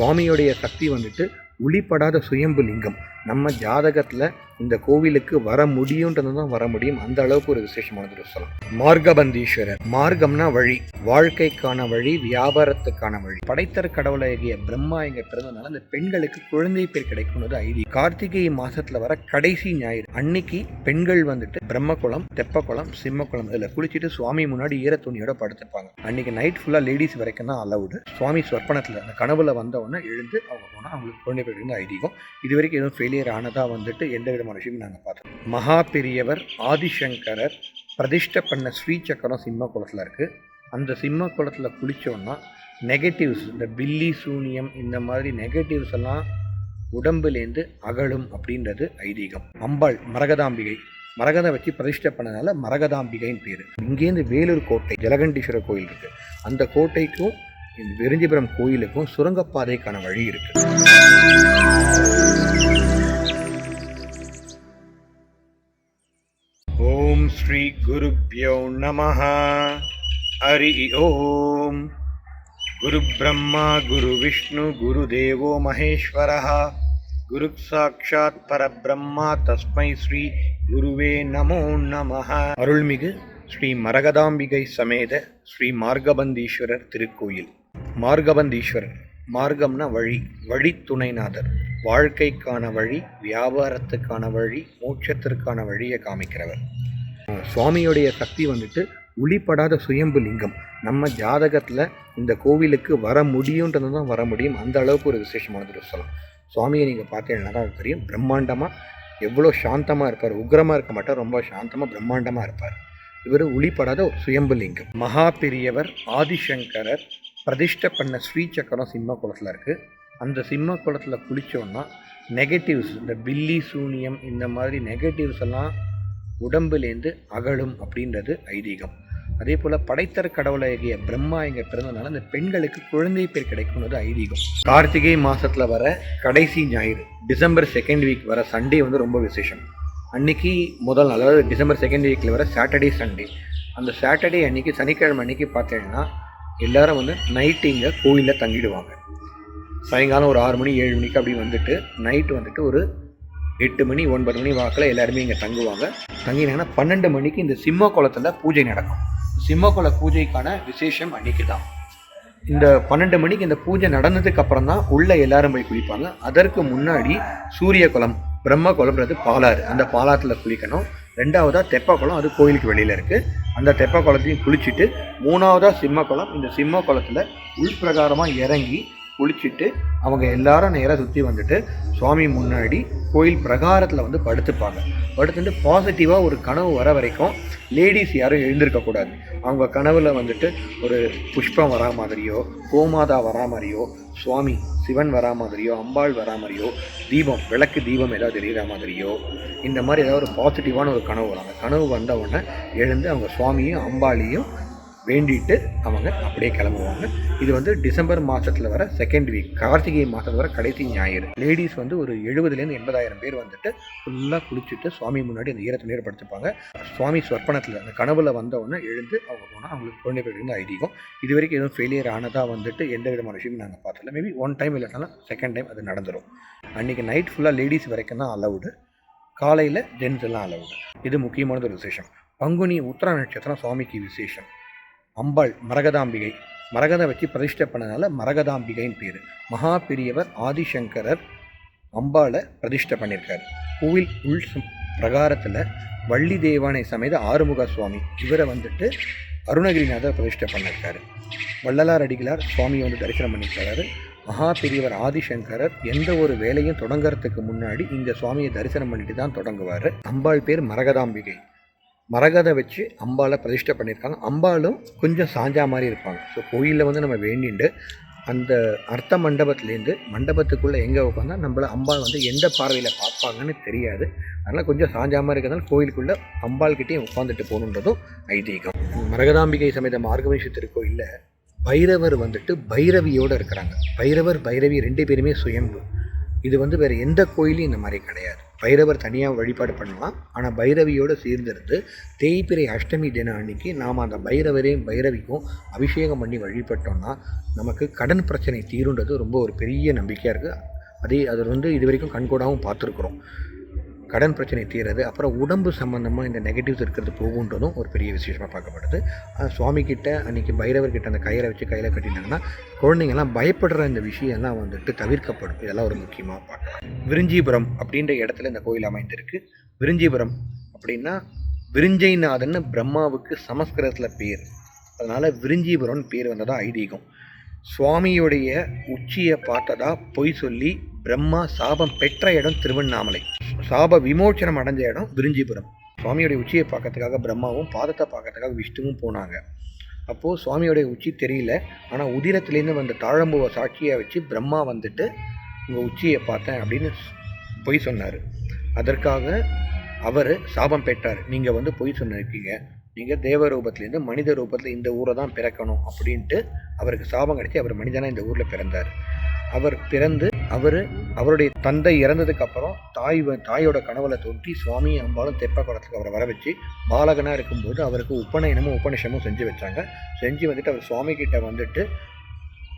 சுவாமியோடைய சக்தி வந்துட்டு ஒளிப்படாத சுயம்பு லிங்கம். நம்ம ஜாதகத்தில் இந்த கோவிலுக்கு வர முடியுன்றது தான் வர முடியும். அந்த அளவுக்கு ஒரு விசேஷமானது சொல்லலாம். மார்கபந்தீஸ்வரர் மார்க்கம்னா வழி. வாழ்க்கைக்கான வழி வியாபாரத்துக்கான வழி. படைத்தர் கடவுளாகிய பிரம்மா இங்கே பிறந்தனால அந்த பெண்களுக்கு குழந்தை பேர் கிடைக்கும்னது ஐதி கார்த்திகை மாசத்துல வர கடைசி ஞாயிறு. அன்னைக்கு பெண்கள் வந்துட்டு பிரம்மகுளம் தெப்பக்குளம் சிம்மகுளம் இதில் குளிச்சுட்டு சுவாமி முன்னாடி ஈரத்துணியோட படுத்துப்பாங்க அன்னைக்கு நைட் ஃபுல்லாக லேடிஸ் வரைக்கும் தான் அலவுடு சுவாமி சொற்பனத்தில் அந்த கனவுல வந்தவொடனே எழுந்து அவங்க தான் அவங்களுக்கு குழந்தை பேர் ஐதீகம். இது வரைக்கும் எதுவும் ஃபெயிலியர் ஆனதாக வந்துட்டு எந்த விதமான விஷயமும் நாங்கள் பார்த்தோம் மகா பெரியவர் ஆதிசங்கரர் பிரதிஷ்டை பண்ண ஸ்ரீ சக்கரம் சிம்ம குளத்தில் இருக்குது அந்த சிம்ம குளத்தில் குளித்தோன்னா நெகட்டிவ்ஸ் இந்த பில்லி சூனியம் இந்த மாதிரி நெகட்டிவ்ஸ் எல்லாம் உடம்புலேருந்து அகலும் அப்படின்றது ஐதீகம். அம்பாள் மரகதாம்பிகை. மரகதம் வச்சு பிரதிஷ்டை பண்ணனால மரகதாம்பிகைன்னு பேர். இங்கேருந்து வேலூர் கோட்டை ஜலகண்டீஸ்வரர் கோயில் இருக்குது அந்த கோட்டைக்கும் இந்த விருஞ்சிபுரம் கோயிலுக்கும் சுரங்கப்பாதைக்கான வழி இருக்குது ஓம் ஸ்ரீ குருப்யோ நமः ஹரி ஓம். குரு பிரம்மா குரு விஷ்ணு குரு தேவோ மகேஸ்வரः குரு சாட்சாத் பரபிரம்மா தஸ்மை ஸ்ரீ குருவே நமோ நமः அருள்மிகு ஸ்ரீ மரகதாம்பிகை சமேத ஸ்ரீ மார்கபந்தீஸ்வரர் திருக்கோயில். மார்கபந்தீஸ்வரன் மார்க்கம்னா வழி வழித்துணைநாதர். வாழ்க்கைக்கான வழி வியாபாரத்துக்கான வழி மோட்சத்திற்கான வழியை காமிக்கிறவர். சுவாமியுடைய சக்தி வந்துட்டு ஒளிப்படாத சுயம்பு லிங்கம். நம்ம ஜாதகத்தில் இந்த கோவிலுக்கு வர முடியுன்றது தான் வர முடியும். அந்த அளவுக்கு ஒரு விசேஷமானது சொல்லலாம். சுவாமியை நீங்கள் பார்த்தீங்கன்னா தெரியும்? பிரம்மாண்டமாக எவ்வளோ சாந்தமாக இருப்பார். உக்ரமாக இருக்க மாட்டார். ரொம்ப சாந்தமாக பிரம்மாண்டமாக இருப்பார். இவர் ஒளிப்படாத ஒரு சுயம்பு லிங்கம். மகா பெரியவர் ஆதிசங்கரர் பிரதிஷ்டை பண்ண ஸ்ரீ சக்கரம் சிம்ம குளத்தில் இருக்குது அந்த சிம்ம குளத்தில் குளித்தோன்னா நெகட்டிவ்ஸ் இந்த பில்லி சூனியம் இந்த மாதிரி நெகட்டிவ்ஸ் எல்லாம் உடம்புலேருந்து அகலும் அப்படின்றது ஐதீகம். அதே போல் படைத்தர் கடவுளாகிய பிரம்மா இங்கே பிறந்தனால அந்த பெண்களுக்கு குழந்தை பேர் கிடைக்கும்னது ஐதீகம். கார்த்திகை மாதத்தில் வர கடைசி ஞாயிறு டிசம்பர் செகண்ட் வீக் வர சண்டே வந்து ரொம்ப விசேஷம். அன்னைக்கு முதல் நாள் அதாவது டிசம்பர் செகண்ட் வீக்கில் வர சாட்டர்டே சண்டே அந்த சாட்டர்டே அன்னைக்கு சனிக்கிழமை அன்னைக்கு பார்த்தீங்கன்னா எல்லாரும் வந்து நைட்டு இங்கே கோயிலில் தங்கிடுவாங்க. சாயங்காலம் ஒரு ஆறு மணி ஏழு மணிக்கு அப்படி வந்துட்டு நைட்டு வந்துட்டு ஒரு எட்டு மணி ஒன்பது மணி வாக்கில் எல்லாருமே இங்கே தங்குவாங்க. தங்கினாங்கன்னா பன்னெண்டு மணிக்கு இந்த சிம்ம குளத்தில் பூஜை நடக்கும். சிம்ம பூஜைக்கான விசேஷம் அன்னைக்கு தான். இந்த பன்னெண்டு மணிக்கு இந்த பூஜை நடந்ததுக்கு அப்புறம் தான் உள்ளே எல்லாரும் போய் குளிப்பாங்க. அதற்கு முன்னாடி சூரிய குளம் பிரம்ம குளம்ன்றது பாலாறு. அந்த பாலாத்தில் குளிக்கணும். ரெண்டாவதாக தெப்பக்குளம் அது கோயிலுக்கு வெளியில் இருக்குது அந்த தெப்ப குளத்தையும் குளிச்சுட்டு மூணாவதாக சிம்மக்குளம். இந்த சிம்ம குளத்தில் உள்பிரகாரமாக இறங்கி குளிச்சுட்டு அவங்க எல்லாரும் நேராக சுற்றி வந்துட்டு சுவாமி முன்னாடி கோயில் பிரகாரத்தில் வந்து படுத்துப்பாங்க. படுத்துட்டு பாசிட்டிவாக ஒரு கனவு வர வரைக்கும் லேடிஸ் யாரும் எழுந்திருக்கக்கூடாது அவங்க கனவில் வந்துட்டு ஒரு புஷ்பம் வரா மாதிரியோ கோமாதா வரா மாதிரியோ சுவாமி சிவன் வரா மாதிரியோ அம்பாள் வரா மாதிரியோ தீபம் விளக்கு தீபம் ஏதாவது தெரிகிற மாதிரியோ இந்த மாதிரி ஏதாவது ஒரு பாசிட்டிவான ஒரு கனவு வராங்க கனவு வந்த உடனே எழுந்து அவங்க சுவாமியும் அம்பாளையும் வேண்டிட்டு அவங்க அப்படியே கிளம்புவாங்க. இது வந்து டிசம்பர் மாதத்தில் வர செகண்ட் வீக் கார்த்திகை மாதத்தில் வர கடைசி ஞாயிறு. லேடிஸ் வந்து ஒரு எழுபதுலேருந்து எண்பதாயிரம் பேர் வந்துட்டு ஃபுல்லாக குளிச்சுட்டு சுவாமி முன்னாடி அந்த ஈரத்தை நீர்படுத்திப்பாங்க சுவாமி ஸ்வர்ப்பணத்தில் அந்த கனவுல வந்தவுடனே எழுந்து அவங்க போனால் அவங்களுக்கு குழந்தை பேர் ஐதீகம். இது வரைக்கும் எதுவும் ஃபெயிலியர் ஆனதாக வந்துட்டு எந்த விதமான விஷயமும் நாங்கள் பார்த்ததில்ல மேபி ஒன் டைம் இல்லைனாலும் செகண்ட் டைம் அது நடந்துடும் அன்றைக்கி நைட் ஃபுல்லாக லேடிஸ் வரைக்கும் தான் அலவுடு காலையில் ஜென்ஸ் எல்லாம் அலவுடு இது முக்கியமானது ஒரு விசேஷம். பங்குனி உத்தர நட்சத்திரம் சுவாமிக்கு விசேஷம். அம்பாள் மரகதாம்பிகை. மரகதை வச்சு பிரதிஷ்டை பண்ணனால மரகதாம்பிகைன்னு பேர். மகா பெரியவர் ஆதிசங்கரர் அம்பாளை பிரதிஷ்டை பண்ணியிருக்காரு கோவில் உள் பிரகாரத்தில் வள்ளி தேவானை சமேத ஆறுமுக சுவாமி இவரை வந்துட்டு அருணகிரிநாதர் பிரதிஷ்டை பண்ணியிருக்காரு வள்ளலார் அடிகளார் சுவாமியை வந்து தரிசனம் பண்ணியிருக்காரு மகா பெரியவர் ஆதிசங்கரர் எந்த ஒரு வேலையும் தொடங்குறதுக்கு முன்னாடி இந்த சுவாமியை தரிசனம் பண்ணிட்டு தான் தொடங்குவார். அம்பாள் பேர் மரகதாம்பிகை. மரகதை வச்சு அம்பாவை பிரதிஷ்டை பண்ணியிருக்காங்க. அம்பாலும் கொஞ்சம் சாஞ்சா மாதிரி இருப்பாங்க. ஸோ கோயிலில் வந்து நம்ம வேண்டிண்டு அந்த அர்த்த மண்டபத்துலேருந்து மண்டபத்துக்குள்ளே எங்கே உட்காந்தா நம்மள அம்பாள் வந்து எந்த பார்வையில் பார்ப்பாங்கன்னு தெரியாது. அதனால் கொஞ்சம் சாஞ்சா மாதிரி இருக்கிறதால கோயிலுக்குள்ளே அம்பாள்கிட்டேயும் உட்காந்துட்டு போகணுன்றதும் ஐதீகம். மரகதாம்பிகை சமேத மார்கவீஷ திருக்கோயிலில் பைரவர் வந்துட்டு பைரவியோடு இருக்கிறாங்க. பைரவர் பைரவி ரெண்டு பேருமே சுயம்பு. இது வந்து வேறு எந்த கோயிலையும் இந்த மாதிரி கிடையாது. பைரவர் தனியாக வழிபாடு பண்ணலாம். ஆனால் பைரவியோடு சேர்ந்திருந்து தேய்பிரை அஷ்டமி தினம் அன்னைக்கு நாம் அந்த பைரவரையும் பைரவிக்கும் அபிஷேகம் பண்ணி வழிபட்டோம்னா நமக்கு கடன் பிரச்சனை தீருன்றது ரொம்ப ஒரு பெரிய நம்பிக்கையாக இருக்குது அதே அது வந்து இது வரைக்கும் கண்கூடாகவும் பார்த்துருக்குறோம். கடன் பிரச்சனை தீர்றது அப்புறம் உடம்பு சம்மந்தமாக இந்த நெகட்டிவ்ஸ் இருக்கிறது போகுன்றதும் ஒரு பெரிய விசேஷமாக பார்க்கப்படுது. சுவாமி கிட்ட அன்றைக்கி பைரவர்கிட்ட அந்த கயிறை வச்சு கையில் கட்டிட்டாங்கன்னா குழந்தைங்கள்லாம் பயப்படுற இந்த விஷயம்லாம் வந்துட்டு தவிர்க்கப்படும். இதெல்லாம் ஒரு முக்கியமாக பார்க்கலாம். விரிஞ்சிபுரம் அப்படின்ற இடத்துல இந்த கோயில் அமைந்திருக்கு. விரிஞ்சிபுரம் அப்படின்னா விரிஞ்சைநாதன் பிரம்மாவுக்கு சமஸ்கிருதத்தில் பேர். அதனால் விரிஞ்சிபுரம்னு பேர் வந்ததா ஐதீகம். சுவாமியுடைய உச்சியை பார்த்ததா பொய் சொல்லி பிரம்மா சாபம் பெற்ற இடம் திருவண்ணாமலை. சாப விமோச்சனம் அடைஞ்ச இடம் விரிஞ்சிபுரம். சுவாமியோடைய உச்சியை பார்க்கறதுக்காக பிரம்மாவும் பாதத்தை பார்க்கறதுக்காக விஷ்ணுவும் போனாங்க. அப்போது சுவாமியோடைய உச்சி தெரியல. ஆனால் உதிரத்துலேருந்து வந்த தாழம்பூவை சாட்சியாக வச்சு பிரம்மா வந்துட்டு உங்கள் உச்சியை பார்த்தேன் அப்படின்னு பொய் சொன்னார். அதற்காக அவர் சாபம் பெற்றார். நீங்கள் வந்து பொய் சொன்னிருக்கீங்க. நீங்கள் தேவ ரூபத்துலேருந்து மனித ரூபத்தில் இந்த ஊரை தான் பிறக்கணும் அப்படின்ட்டு அவருக்கு சாபம் கிடைச்சி அவர் மனிதனாக இந்த ஊரில் பிறந்தார். அவர் பிறந்து அவர் அவருடைய தந்தை இறந்ததுக்கு அப்புறம் தாய் தாயோட கனவுல தோன்றி சுவாமி அம்பாலும் தெப்ப குளத்துக்கு அவரை வர வச்சு பாலகனாக இருக்கும்போது அவருக்கு உபநயனமும் உபநிஷமும் செஞ்சு வச்சாங்க. செஞ்சு வந்துட்டு அவர் சுவாமி கிட்ட வந்துட்டு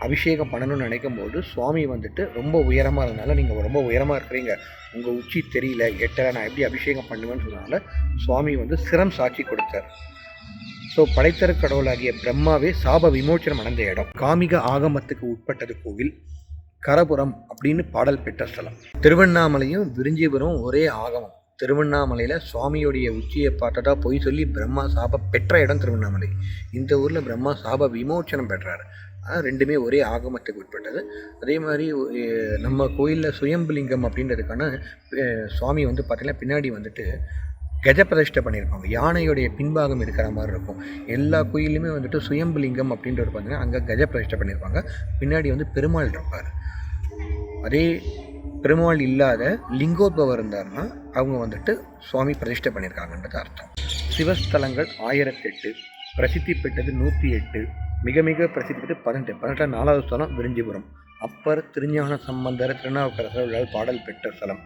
அபிஷேகம் பண்ணணும்னு நினைக்கும் போது சுவாமி வந்துட்டு ரொம்ப உயரமாக இருந்தனால நீங்கள் ரொம்ப உயரமாக இருக்கிறீங்க. உங்கள் உச்சி தெரியல எட்டலை நான் எப்படி அபிஷேகம் பண்ணுவேன்னு சொன்னனால சுவாமி வந்து சிரம் சாட்சி கொடுத்தார். ஸோ படைத்தரு கடவுளாகிய பிரம்மாவே சாப விமோச்சனம் அடைந்த இடம். காமிக ஆகமத்துக்கு உட்பட்டது கோவில். கரபுரம் அப்படின்னு பாடல் பெற்ற ஸ்தலம். திருவண்ணாமலையும் விரிஞ்சிபுரம் ஒரே ஆகமம். திருவண்ணாமலையில் சுவாமியுடைய உச்சியை பார்த்ததா பொய் சொல்லி பிரம்மா சாப பெற்ற இடம் திருவண்ணாமலை. இந்த ஊரில் பிரம்மா சாப விமோச்சனம் பெற்றார். ரெண்டுமே ஒரே ஆகமத்துக்கு உட்பட்டது. அதே மாதிரி நம்ம கோயிலில் சுயம்புலிங்கம் அப்படின்றதுக்கான சுவாமி வந்து பார்த்திங்கன்னா பின்னாடி வந்துட்டு கஜ பிரதிஷ்டை பண்ணியிருப்பாங்க யானையுடைய பின்பாகம் இருக்கிற மாதிரி இருக்கும். எல்லா கோயிலுமே வந்துட்டு சுயம்புலிங்கம் அப்படின்றது பார்த்தீங்கன்னா அங்கே கஜப்பிரதிஷ்டை பண்ணியிருப்பாங்க பின்னாடி வந்து பெருமாள் இருப்பார். அதே பெருமாள் இல்லாத லிங்கோத்பவர் இருந்தார்னா அவங்க வந்துட்டு சுவாமி பிரதிஷ்டை பண்ணியிருக்காங்கன்றது அர்த்தம். சிவஸ்தலங்கள் ஆயிரத்தெட்டு பிரசித்தி பெற்றது நூற்றி எட்டு மிக மிக பிரசித்தி பெற்று பதினெட்டு பதினெட்டு நாலாவது ஸ்தலம் விரிஞ்சிபுரம். அப்பர் திருஞான சம்பந்தர் திருநாவுக்கரசர் பாடல் பெற்ற ஸ்தலம்.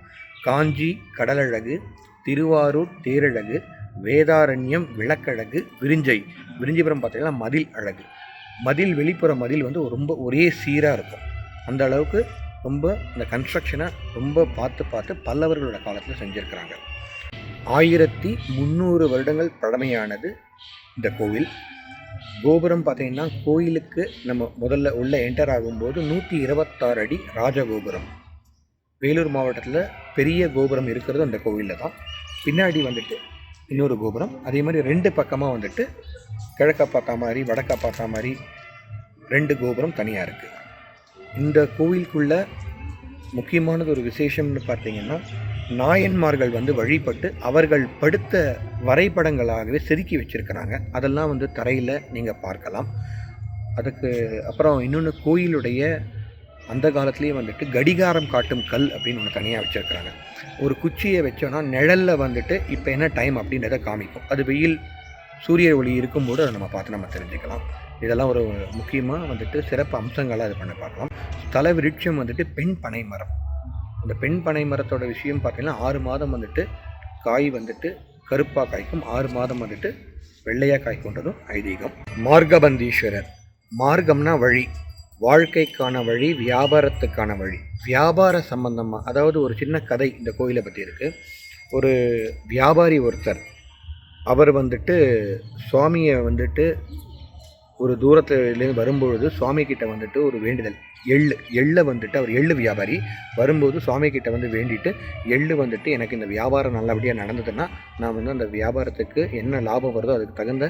காஞ்சி கடலழகு திருவாரூர் தேரழகு வேதாரண்யம் விளக்கழகு விரிஞ்சை. விரிஞ்சிபுரம் பார்த்திங்கன்னா மதில் அழகு. மதில் வெளிப்புற மதில் வந்து ரொம்ப ஒரே சீராக இருக்கும். அந்த அளவுக்கு ரொம்ப இந்த கன்ஸ்ட்ரக்ஷனை ரொம்ப பார்த்து பார்த்து பல்லவர்களோட காலத்தில் செஞ்சுருக்கிறாங்க. ஆயிரத்தி முந்நூறு வருடங்கள் பழமையானது இந்த கோவில். கோபுரம் பார்த்திங்கன்னா கோயிலுக்கு நம்ம முதல்ல உள்ள என்டர் ஆகும்போது நூற்றி இருபத்தாறு அடி ராஜகோபுரம் வேலூர் மாவட்டத்தில் பெரிய கோபுரம் இருக்கிறது அந்த கோவிலில் தான். பின்னாடி வந்துட்டு இன்னொரு கோபுரம். அதே மாதிரி ரெண்டு பக்கமாக வந்துட்டு கிழக்க பார்த்தா மாதிரி வடக்க பார்த்தா மாதிரி ரெண்டு கோபுரம் தனியாக இருக்குது இந்த கோவிலுக்குள்ள முக்கியமானது ஒரு விசேஷம்னு பார்த்தீங்கன்னா நாயன்மார்கள் வந்து வழிபட்டு அவர்கள் படுத்த வரைபடங்களாகவே செதுக்கி வச்சுருக்கிறாங்க. அதெல்லாம் வந்து தரையில் நீங்கள் பார்க்கலாம். அதுக்கு அப்புறம் இன்னொன்று கோயிலுடைய அந்த காலத்துலேயே வந்துட்டு கடிகாரம் காட்டும் கல் அப்படின்னு ஒன்று தனியாக வச்சுருக்கிறாங்க. ஒரு குச்சியை வச்சோன்னா நிழலில் வந்துட்டு இப்போ என்ன டைம் அப்படின்றத காமிக்கும். அது வெயில் சூரிய ஒளி இருக்கும்போது அதை நம்ம பார்த்து நம்ம தெரிஞ்சுக்கலாம். இதெல்லாம் ஒரு முக்கியமாக வந்துட்டு சிறப்பு அம்சங்களாக இது பண்ண பார்க்கலாம். தலை விருட்சம் வந்துட்டு பெண் பனை மரம். அந்த பெண் பனை மரத்தோட விஷயம் பார்த்தீங்கன்னா ஆறு மாதம் வந்துட்டு காய் வந்துட்டு கருப்பாக காய்க்கும். ஆறு மாதம் வந்துட்டு வெள்ளையாக காய்க்குன்றதும் ஐதீகம். மார்கபந்தீஸ்வரர் மார்க்கம்னா வழி. வாழ்க்கைக்கான வழி வியாபாரத்துக்கான வழி. வியாபார சம்பந்தமாக அதாவது ஒரு சின்ன கதை இந்த கோயிலை பற்றி இருக்குது ஒரு வியாபாரி ஒருத்தர். அவர் வந்துட்டு சுவாமியை வந்துட்டு ஒரு தூரத்துலேருந்து வரும்பொழுது சுவாமி கிட்ட வந்துட்டு ஒரு வேண்டுதல். எள்ளு எள்ளை வந்துட்டு அவர் எள்ளு வியாபாரி வரும்போது சுவாமி கிட்ட வந்து வேண்டிட்டு எள்ளு வந்துட்டு எனக்கு இந்த வியாபாரம் நல்லபடியாக நடந்ததுன்னா நான் வந்து அந்த வியாபாரத்துக்கு என்ன லாபம் வருதோ அதுக்கு தகுந்த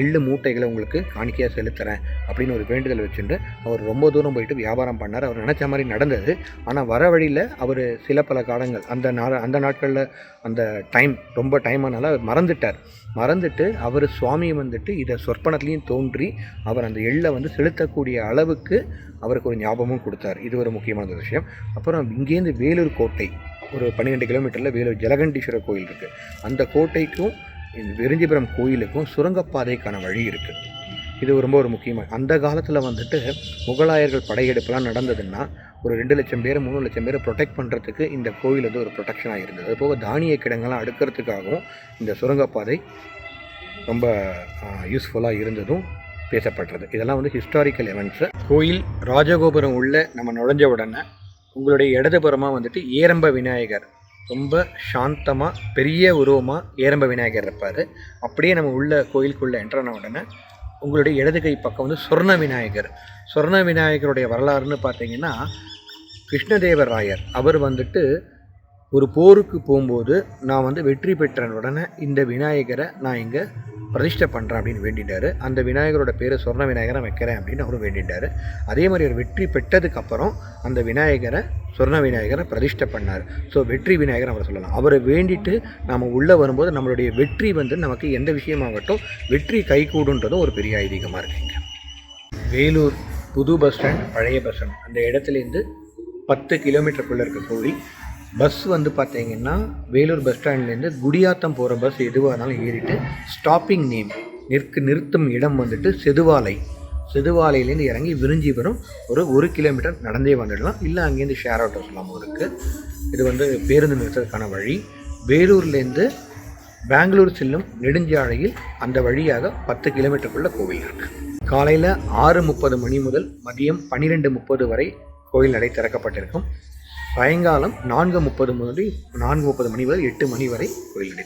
எள்ளு மூட்டைகளை உங்களுக்கு காணிக்கையாக செலுத்துகிறேன் அப்படின்னு ஒரு வேண்டுதல் வச்சுட்டு அவர் ரொம்ப தூரம் போயிட்டு வியாபாரம் பண்ணார். அவர் நினச்ச மாதிரி நடந்தது. ஆனால் வர வழியில் அவர் சில பல காலங்கள் அந்த நாள் அந்த நாட்களில் அந்த டைம் ரொம்ப டைம் ஆனால அவர் மறந்துட்டார். மறந்துட்டு அவர் சுவாமி வந்துட்டு இதை சொற்பனத்துலேயும் தோன்றி அவர் அந்த எள்ளை வந்து செலுத்தக்கூடிய அளவுக்கு அவருக்கு ஒரு ஞாபகமும் கொடுத்தார். இது ஒரு முக்கியமான ஒரு விஷயம். அப்புறம் இங்கேருந்து வேலூர் கோட்டை ஒரு பன்னிரெண்டு கிலோமீட்டரில் வேலூர் ஜலகண்டீஸ்வரர் கோயில் இருக்குது அந்த கோட்டைக்கும் விருஞ்சிபுரம் கோயிலுக்கும் சுரங்கப்பாதைக்கான வழி இருக்குது இது ரொம்ப ஒரு முக்கியமாக அந்த காலத்தில் வந்துட்டு முகலாயர்கள் படையெடுப்புலாம் நடந்ததுன்னா ஒரு ரெண்டு லட்சம் பேர் மூணு லட்சம் பேரை ப்ரொடெக்ட் பண்ணுறதுக்கு இந்த கோயில் வந்து ஒரு ப்ரொடெக்ஷனாக இருந்தது. அது போக தானிய கிடங்கெல்லாம் அடுக்கிறதுக்காகவும் இந்த சுரங்கப்பாதை ரொம்ப யூஸ்ஃபுல்லாக இருந்ததும் பேசப்படுறது இதெல்லாம் வந்து ஹிஸ்டாரிக்கல் எவெண்ட்ஸு கோயில் ராஜகோபுரம் உள்ள நம்ம நுழைஞ்ச உடனே உங்களுடைய இடதுபுறமாக வந்துட்டு ஏரம்ப விநாயகர் ரொம்ப சாந்தமாக பெரிய உருவமாக ஏரம்ப விநாயகர் இருப்பார். அப்படியே நம்ம உள்ள கோயிலுக்குள்ளே என்ட்ரான உடனே உங்களுடைய இடது கை பக்கம் வந்து சொர்ண விநாயகர். சொர்ண விநாயகருடைய வரலாறுன்னு பார்த்தீங்கன்னா கிருஷ்ணதேவராயர் அவர் வந்துட்டு ஒரு போருக்கு போகும்போது நான் வந்து வெற்றி பெற்ற உடனே இந்த விநாயகரை நான் இங்கே பிரதிஷ்டை பண்ணுறேன் அப்படின்னு வேண்டிட்டாரு. அந்த விநாயகரோட பேர் சொர்ண விநாயகரை வைக்கிறேன் அப்படின்னு அவரும் வேண்டிட்டாரு. அதே மாதிரி அவர் வெற்றி பெற்றதுக்கப்புறம் அந்த விநாயகரை சொர்ண விநாயகரை பிரதிஷ்டை பண்ணார். ஸோ வெற்றி விநாயகர் அவரை சொல்லலாம். அவரை வேண்டிட்டு நாம் உள்ளே வரும்போது நம்மளுடைய வெற்றி வந்து நமக்கு எந்த விஷயமாகட்டும் வெற்றி கைகூடுன்றதும் ஒரு பெரிய ஐதீகமாக இருக்குங்க. வேலூர் புது பஸ் ஸ்டாண்ட் பழைய பஸ் ஸ்டாண்ட் அந்த இடத்துலேருந்து பத்து கிலோமீட்டருக்குள்ளே இருக்க கோவில் பஸ் வந்து பார்த்தீங்கன்னா வேலூர் பஸ் ஸ்டாண்ட்லேருந்து குடியாத்தம் போகிற பஸ் எதுவாக இருந்தாலும் ஏறிட்டு ஸ்டாப்பிங் நேம் நிற்கு நிறுத்தும் இடம் வந்துட்டு செதுவாலை. செதுவாலையிலேருந்து இறங்கி விரிஞ்சிபுரம் ஒரு ஒரு கிலோமீட்டர் நடந்தே வந்துடலாம். இல்லை அங்கேருந்து ஷேர் ஆட்டோ இருக்குது இது வந்து பேருந்து நிறுத்ததுக்கான வழி. வேலூர்லேருந்து பெங்களூர் செல்லும் நெடுஞ்சாலையில் அந்த வழியாக பத்து கிலோமீட்டருக்குள்ள கோவில் இருக்குது காலையில் ஆறு முப்பது மணி முதல் மதியம் பன்னிரெண்டு முப்பது வரை கோயில் நடை திறக்கப்பட்டிருக்கும். சாயங்காலம் நான்கு முப்பது முதல் நான்கு முப்பது மணி முதல் எட்டு மணி வரை கோயில் நடை